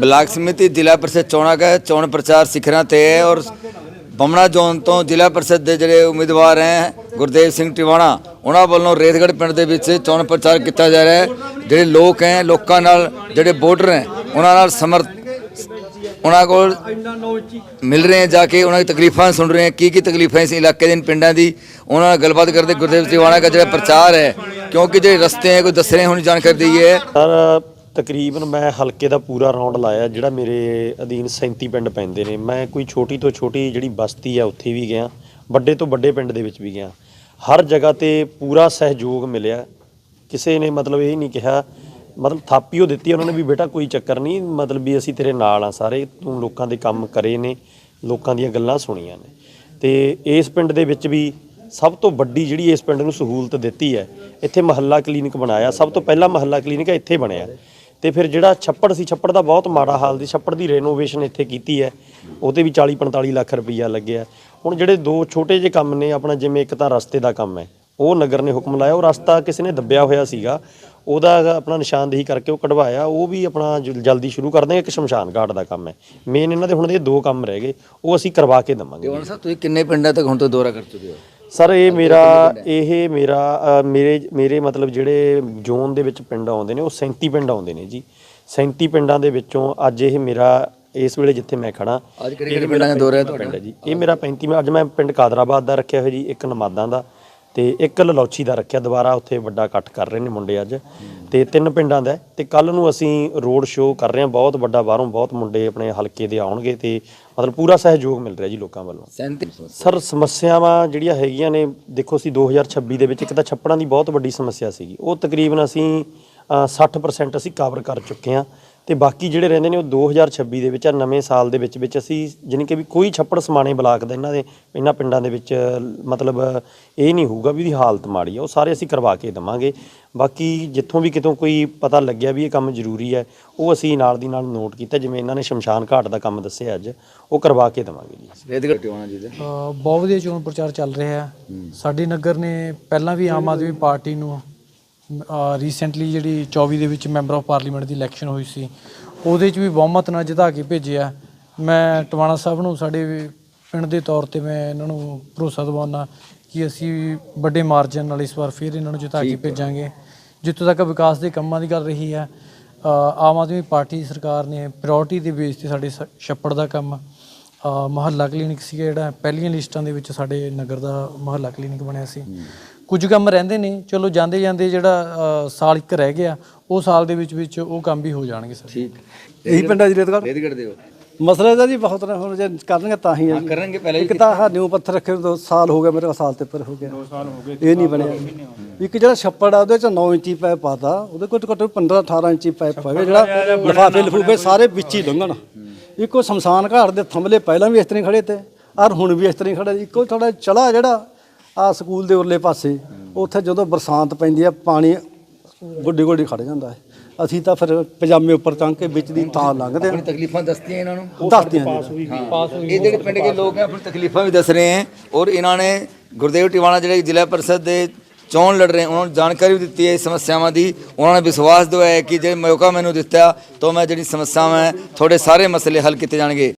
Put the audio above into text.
Block ਸਮਿਤੀ ਜ਼ਿਲ੍ਹਾ ਪ੍ਰੀਸ਼ਦ ਚੋਣਾਂ ਦਾ ਚੋਣ ਪ੍ਰਚਾਰ ਸਿਖਰਾਂ ਤੇ ਹੈ ਔਰ ਬਮਣਾ ਜ਼ੋਨ ਤੋਂ ਜ਼ਿਲ੍ਹਾ ਪ੍ਰੀਸ਼ਦ ਦੇ ਜਿਹੜੇ ਉਮੀਦਵਾਰ ਹੈ ਗੁਰਦੇਵ ਸਿੰਘ ਟਿਵਾਣਾ, ਉਹਨਾਂ ਵੱਲੋਂ ਰੇਤਗੜ੍ਹ ਪਿੰਡ ਦੇ ਵਿੱਚ ਚੋਣ ਪ੍ਰਚਾਰ ਕੀਤਾ ਜਾ ਰਿਹਾ ਹੈ। ਜਿਹੜੇ ਲੋਕ ਹੈ, ਲੋਕਾਂ ਨਾਲ ਜਿਹੜੇ ਵੋਟਰ ਹੈ, ਉਹਨਾਂ ਨਾਲ ਸਮਰਥ ਉਹਨਾਂ ਕੋਲ ਮਿਲ ਰਹੇ ਹੈ, ਜਾ ਕੇ ਉਹਨਾਂ ਦੀ ਤਕਲੀਫਾਂ ਸੁਣ ਰਹੇ ਹੈ। ਕੀ ਕੀ ਤਕਲੀਫਾਂ ਇਸ ਇਲਾਕੇ ਦੇ ਪਿੰਡਾਂ ਦੀ, ਉਹਨਾਂ ਨਾਲ ਗੱਲਬਾਤ ਕਰਦੇ ਗੁਰਦੇਵ ਟਿਵਾਣਾ ਦਾ ਜਿਹੜਾ ਪ੍ਰਚਾਰ ਹੈ, ਕਿਉਂਕਿ ਜਿਹੜੇ ਰਸਤੇ ਹੈ, ਕੋਈ ਦੱਸ ਰਹੇ ਹੁਣ ਜਾਣਕਾਰੀ ਦਈਏ। ਹੈ ਸਰ ਤਕਰੀਬਨ ਮੈਂ ਹਲਕੇ ਦਾ ਪੂਰਾ ਰਾਉਂਡ ਲਾਇਆ, ਜਿਹੜਾ ਮੇਰੇ ਅਧੀਨ 37 ਪਿੰਡ ਪੈਂਦੇ ਨੇ। ਮੈਂ ਕੋਈ ਛੋਟੀ ਤੋਂ ਛੋਟੀ ਜਿਹੜੀ ਬਸਤੀ ਆ, ਉੱਥੇ ਵੀ ਗਿਆ। ਵੱਡੇ ਤੋਂ ਵੱਡੇ ਪਿੰਡ ਦੇ ਵਿੱਚ ਵੀ ਗਿਆ। ਹਰ ਜਗ੍ਹਾ ਤੇ ਪੂਰਾ ਸਹਿਯੋਗ ਮਿਲਿਆ। ਕਿਸੇ ਨੇ ਮਤਲਬ ਇਹ ਨਹੀਂ ਕਿਹਾ, ਮਤਲਬ ਥਾਪੀ ਉਹ ਦਿੱਤੀ ਉਹਨਾਂ ਨੇ ਵੀ, ਬੇਟਾ ਕੋਈ ਚੱਕਰ ਨਹੀਂ, ਮਤਲਬ ਵੀ ਅਸੀਂ ਤੇਰੇ ਨਾਲ ਆ ਸਾਰੇ। ਤੂੰ ਲੋਕਾਂ ਦੇ ਕੰਮ ਕਰੇ ਨੇ, ਲੋਕਾਂ ਦੀਆਂ ਗੱਲਾਂ ਸੁਣੀਆਂ ਨੇ। ਤੇ ਇਸ ਪਿੰਡ ਦੇ ਵਿੱਚ ਵੀ ਸਭ ਤੋਂ ਵੱਡੀ ਜਿਹੜੀ ਇਸ ਪਿੰਡ ਨੂੰ ਸਹੂਲਤ ਦਿੱਤੀ ਹੈ, ਇੱਥੇ ਮਹੱਲਾ ਕਲੀਨਿਕ ਬਣਾਇਆ। ਸਭ ਤੋਂ ਪਹਿਲਾ ਮਹੱਲਾ ਕਲੀਨਿਕ ਇੱਥੇ ਬਣਿਆ। ਤੇ ਫਿਰ ਜਿਹੜਾ ਛੱਪੜ ਸੀ, ਛੱਪੜ ਦਾ ਬਹੁਤ ਮਾੜਾ ਹਾਲ ਸੀ। ਛੱਪੜ ਦੀ ਰੈਨੋਵੇਸ਼ਨ ਇੱਥੇ ਕੀਤੀ ਹੈ। ਉਹਤੇ ਵੀ 40 45 ਲੱਖ ਰੁਪਈਆ ਲੱਗਿਆ। ਹੁਣ ਜਿਹੜੇ ਦੋ ਛੋਟੇ ਜਿਹੇ ਕੰਮ ਨੇ, ਆਪਣਾ ਜਿਵੇਂ ਇੱਕ ਤਾਂ ਰਸਤੇ ਦਾ ਕੰਮ ਹੈ। ਉਹ ਨਗਰ ਨੇ ਹੁਕਮ ਲਾਇਆ। ਉਹ ਰਸਤਾ ਕਿਸੇ ਨੇ ਦੱਬਿਆ ਹੋਇਆ ਸੀਗਾ। ਉਹਦਾ ਆਪਣਾ ਨਿਸ਼ਾਨਦੇਹੀ ਕਰਕੇ ਉਹ ਕਢਵਾਇਆ। ਉਹ ਵੀ ਆਪਣਾ ਜ ਜਲਦੀ ਸ਼ੁਰੂ ਕਰ ਦਾਂਗੇ ਇੱਕ ਸ਼ਮਸ਼ਾਨ ਘਾਟ ਦਾ ਕੰਮ ਹੈ। ਮੇਨ ਇਹਨਾਂ ਦੇ ਹੁਣ ਦੇ ਦੋ ਕੰਮ ਰਹਿ ਗਏ। ਉਹ ਅਸੀਂ ਕਰਵਾ ਕੇ ਦਵਾਂਗੇ। ਟਿਵਾਣਾ ਸਾਹਿਬ ਤੁਸੀਂ ਕਿੰਨੇ ਪਿੰਡਾਂ ਤੱਕ ਹੁਣ ਤੋਂ ਦੌਰਾ ਕਰ ਚੁੱਕੇ ਹੋ? ਸਰ ਇਹ ਮੇਰਾ ਇਹ ਮੇਰਾ ਅ, ਮੇਰੇ ਮੇਰੇ ਮਤਲਬ ਜਿਹੜੇ ਜ਼ੋਨ ਦੇ ਵਿੱਚ ਪਿੰਡ ਆਉਂਦੇ ਨੇ ਉਹ 37 ਪਿੰਡ ਆਉਂਦੇ ਨੇ ਜੀ। 37 ਪਿੰਡਾਂ ਦੇ ਵਿੱਚੋਂ ਅੱਜ ਇਹ ਮੇਰਾ ਇਸ ਵੇਲੇ ਜਿੱਥੇ ਮੈਂ ਖੜਾ ਅੱਜ ਕਿਹੜੇ ਕਿਹੜੇ ਪਿੰਡਾਂ ਦਾ ਦੌਰਾ ਹੈ ਤੁਹਾਡਾ? ਪਿੰਡ ਹੈ ਜੀ। ਇਹ ਮੇਰਾ 35 ਮੈਂ ਅੱਜ ਮੈਂ ਪਿੰਡ ਕਾਦਰਾਬਾਦ ਦਾ ਰੱਖਿਆ ਹੋਇਆ ਜੀ ਇੱਕ ਨਮਾਦਾਂ ਦਾ। ਤੇ ਇੱਕ ਲਲੌਚੀ ਦਾ ਰੱਖਿਆ। ਦੁਬਾਰਾ ਉੱਥੇ ਵੱਡਾ ਇਕੱਠ ਕਰ ਰਹੇ ਨੇ ਮੁੰਡੇ ਅੱਜ। ਤੇ ਤਿੰਨ ਪਿੰਡਾਂ ਦਾ ਹੈ। ਤੇ ਕੱਲ ਨੂੰ ਅਸੀਂ ਰੋਡ ਸ਼ੋਅ ਕਰ ਰਹੇ ਹਾਂ। ਬਹੁਤ ਵੱਡਾ ਬਾਹਰੋਂ ਬਹੁਤ ਮੁੰਡੇ ਆਪਣੇ ਹਲਕੇ ਦੇ ਆਉਣਗੇ ਤੇ ਮਤਲਬ ਪੂਰਾ ਸਹਿਯੋਗ ਮਿਲ ਰਿਹਾ ਜੀ ਲੋਕਾਂ ਵੱਲੋਂ। 37 ਸਰ ਸਮੱਸਿਆਵਾਂ ਜਿਹੜੀਆਂ ਹੈਗੀਆਂ ਨੇ ਦੇਖੋ ਅਸੀਂ 2026 ਦੇ ਵਿੱਚ ਇੱਕ ਤਾਂ ਛੱਪੜਾਂ ਦੀ ਬਹੁਤ ਵੱਡੀ ਸਮੱਸਿਆ ਸੀਗੀ। ਉਹ ਤਕਰੀਬਨ ਅਸੀਂ ਅ, 60% ਅਸੀਂ ਕਵਰ ਕਰ ਚੁੱਕੇ ਹਾਂ। ਤੇ ਬਾਕੀ ਜਿਹੜੇ ਰਹਿੰਦੇ ਨੇ ਉਹ 2026 ਦੇ ਵਿੱਚ ਆ ਨਵੇਂ ਸਾਲ ਦੇ ਵਿੱਚ ਵਿੱਚ ਅਸੀਂ ਜਾਣੀ ਕਿ ਵੀ ਕੋਈ ਛੱਪੜ ਸਮਾਣੇ ਬਲਾਕ ਦਾ ਇਹਨਾਂ ਦੇ ਇਹਨਾਂ ਪਿੰਡਾਂ ਦੇ ਵਿੱਚ ਮਤਲਬ ਇਹ ਨਹੀਂ ਹੋਊਗਾ ਵੀ ਇਹਦੀ ਹਾਲਤ ਮਾੜੀ ਆ ਉਹ ਸਾਰੇ ਅਸੀਂ ਕਰਵਾ ਕੇ ਦੇਵਾਂਗੇ। ਬਾਕੀ ਜਿੱਥੋਂ ਵੀ ਕਿਤੋਂ ਕੋਈ ਪਤਾ ਲੱਗਿਆ ਵੀ ਇਹ ਕੰਮ ਜ਼ਰੂਰੀ ਹੈ ਉਹ ਅਸੀਂ ਨਾਲ ਦੀ ਨਾਲ ਨੋਟ ਕੀਤਾ ਜਿਵੇਂ ਇਹਨਾਂ ਨੇ ਸ਼ਮਸ਼ਾਨ ਘਾਟ ਦਾ ਕੰਮ ਦੱਸਿਆ ਅੱਜ ਉਹ ਕਰਵਾ ਕੇ ਦੇਵਾਂਗੇ ਜੀ। ਰੇਤਗੜ੍ਹ ਟਿਵਾਣਾ ਜੀ ਦੇ ਅ, ਬਹੁਤ ਵਧੀਆ ਚੋਣ ਪ੍ਰਚਾਰ ਚੱਲ ਰਿਹਾ ਹੈ। ਸਾਡੇ ਨਗਰ ਨੇ ਪਹਿਲਾਂ ਵੀ ਆਮ ਆਦਮੀ ਪਾਰਟੀ ਨੂੰ ਰੀਸੈਂਟਲੀ ਜਿਹੜੀ 24 ਦੇ ਵਿੱਚ ਮੈਂਬਰ ਆਫ ਪਾਰਲੀਮੈਂਟ ਦੀ ਇਲੈਕਸ਼ਨ ਹੋਈ ਸੀ ਉਹਦੇ 'ਚ ਵੀ ਬਹੁਮਤ ਨਾਲ ਜਿਤਾ ਕੇ ਭੇਜਿਆ ਮੈਂ ਟਵਾਣਾ ਸਾਹਿਬ ਨੂੰ ਸਾਡੇ ਪਿੰਡ ਦੇ ਤੌਰ ਤੇ ਮੈਂ ਇਹਨਾਂ ਨੂੰ ਭਰੋਸਾ ਦਿਵਾਉਣਾ ਕਿ ਅਸੀਂ ਵੱਡੇ ਮਾਰਜਨ ਨਾਲ ਇਸ ਵਾਰ ਫਿਰ ਇਹਨਾਂ ਨੂੰ ਜਿਤਾ ਕੇ ਭੇਜਾਂਗੇ। ਜਿੱਥੋਂ ਤੱਕ ਵਿਕਾਸ ਦੇ ਕੰਮਾਂ ਦੀ ਗੱਲ ਰਹੀ ਹੈ ਆਮ ਆਦਮੀ ਪਾਰਟੀ ਸਰਕਾਰ ਨੇ ਪ੍ਰਾਇੋਰਟੀ ਦੇ ਬੇਸ ਤੇ ਸਾਡੇ ਛੱਪੜ ਦਾ ਕੰਮ ਮੁਹੱਲਾ ਕਲੀਨਿਕ ਸੀ ਜਿਹੜਾ ਪਹਿਲੀਆਂ ਲਿਸਟਾਂ ਦੇ ਵਿੱਚ ਸਾਡੇ ਨਗਰ ਦਾ ਮੁਹੱਲਾ ਕਲੀਨਿਕ ਬਣਿਆ ਸੀ। ਕੁਝ ਕੰਮ ਰਹਿੰਦੇ ਨੇ ਚਲੋ ਜਾਂਦੇ ਜਾਂਦੇ ਜਿਹੜਾ ਸਾਲ ਇੱਕ ਰਹਿ ਗਿਆ ਉਹ ਸਾਲ ਦੇ ਵਿੱਚ ਵਿੱਚ ਉਹ ਕੰਮ ਵੀ ਹੋ ਜਾਣਗੇ ਸਰ। ਠੀਕ। ਇਹੀ ਪਿੰਡਾਂ ਦੀ ਰੇਤਗੜ੍ਹ? ਰੇਤਗੜ੍ਹ ਦੇ ਹੋ। ਮਸਲੇ ਦਾ ਜੀ ਬਹੁਤ ਨੇ ਹੁਣ ਜੇ ਕਰਨਗੇ ਤਾਂ ਹੀ ਜੀ। ਕਰਨਗੇ ਪਹਿਲੇ ਇੱਕ ਤਾਂ ਆਹ ਨਿਊ ਪੱਥਰ ਰੱਖੇ ਦੋ ਸਾਲ ਹੋ ਗਏ ਮੇਰੇ ਕੋਲ ਸਾਲ ਤੇ ਉੱਪਰ ਹੋ ਗਿਆ। 2 ਸਾਲ ਹੋ ਗਏ ਇਹ ਨਹੀਂ ਬਣਿਆ। ਇੱਕ ਜਿਹੜਾ ਛੱਪੜ ਆ ਉਹਦੇ ਚ 9 ਇੰਚੀ ਪਾਇਪ ਪਾਤਾ ਉਹਦੇ ਕੋਲ ਘੱਟੋ 15 18 ਇੰਚੀ ਪਾਇਪ ਪਾਵੇ ਜਿਹੜਾ ਲਿਫਾਫੇ ਲਫੂਫੇ ਸਾਰੇ ਵਿੱਚ ਹੀ ਲੰਘਣ। ਇੱਕੋ ਸ਼ਮਸ਼ਾਨ ਘਾਟ ਦੇ ਥੰਬਲੇ ਪਹਿਲਾਂ ਵੀ ਇਸ ਤਰ੍ਹਾਂ ਹੀ ਖੜੇ ਤੇ ਔਰ ਹੁਣ ਵੀ ਇਸ ਤਰ੍ਹਾਂ ਹੀ ਖੜਾ। ਇੱਕੋ ਥੋੜਾ ਚਲਾ ਜਿਹੜਾ ਆ ਸਕੂਲ ਦੇ ਉਰਲੇ ਪਾਸੇ ਉੱਥੇ ਜਦੋਂ ਬਰਸਾਤ ਪੈਂਦੀ ਆ ਪਾਣੀ ਗੁੱਡੀ ਗੁੱਡੀ ਖੜ ਜਾਂਦਾ ਹੈ। ਅਸੀਂ ਤਾਂ ਫਿਰ ਪਜਾਮੇ ਉੱਪਰ ਟੰਗ ਕੇ ਵਿੱਚ ਦੀ ਤਾਂ ਲੰਘਦੇ ਆਪਣੀ ਤਕਲੀਫਾਂ ਦੱਸਦੀਆਂ ਇਹਨਾਂ ਨੂੰ? ਦੱਸਦੀਆਂ ਜੀ। ਇਹ ਜਿਹੜੇ ਪਿੰਡ ਦੇ ਲੋਕ ਹੈ ਆਪਣੀ ਤਕਲੀਫਾਂ ਵੀ ਦੱਸ ਰਹੇ ਹੈ ਔਰ ਇਹਨਾਂ ਨੇ ਗੁਰਦੇਵ ਟਿਵਾਣਾ ਜਿਹੜੇ ਜ਼ਿਲ੍ਹਾ ਪਰਿਸ਼ਦ ਦੇ ਚੋਣ ਲੜ ਰਹੇ ਉਹਨਾਂ ਨੂੰ ਜਾਣਕਾਰੀ ਵੀ ਦਿੱਤੀ ਹੈ ਇਸ ਸਮੱਸਿਆਵਾਂ ਦੀ। ਉਹਨਾਂ ਨੇ ਵਿਸ਼ਵਾਸ ਦਿਵਾਇਆ ਕਿ ਜੇ ਮੌਕਾ ਮੈਨੂੰ ਦਿੱਤਾ ਤਾਂ ਮੈਂ ਜਿਹੜੀ ਸਮੱਸਿਆਵਾਂ ਹੈ ਤੁਹਾਡੇ ਸਾਰੇ ਮਸਲੇ ਹੱਲ ਕੀਤੇ ਜਾਣਗੇ।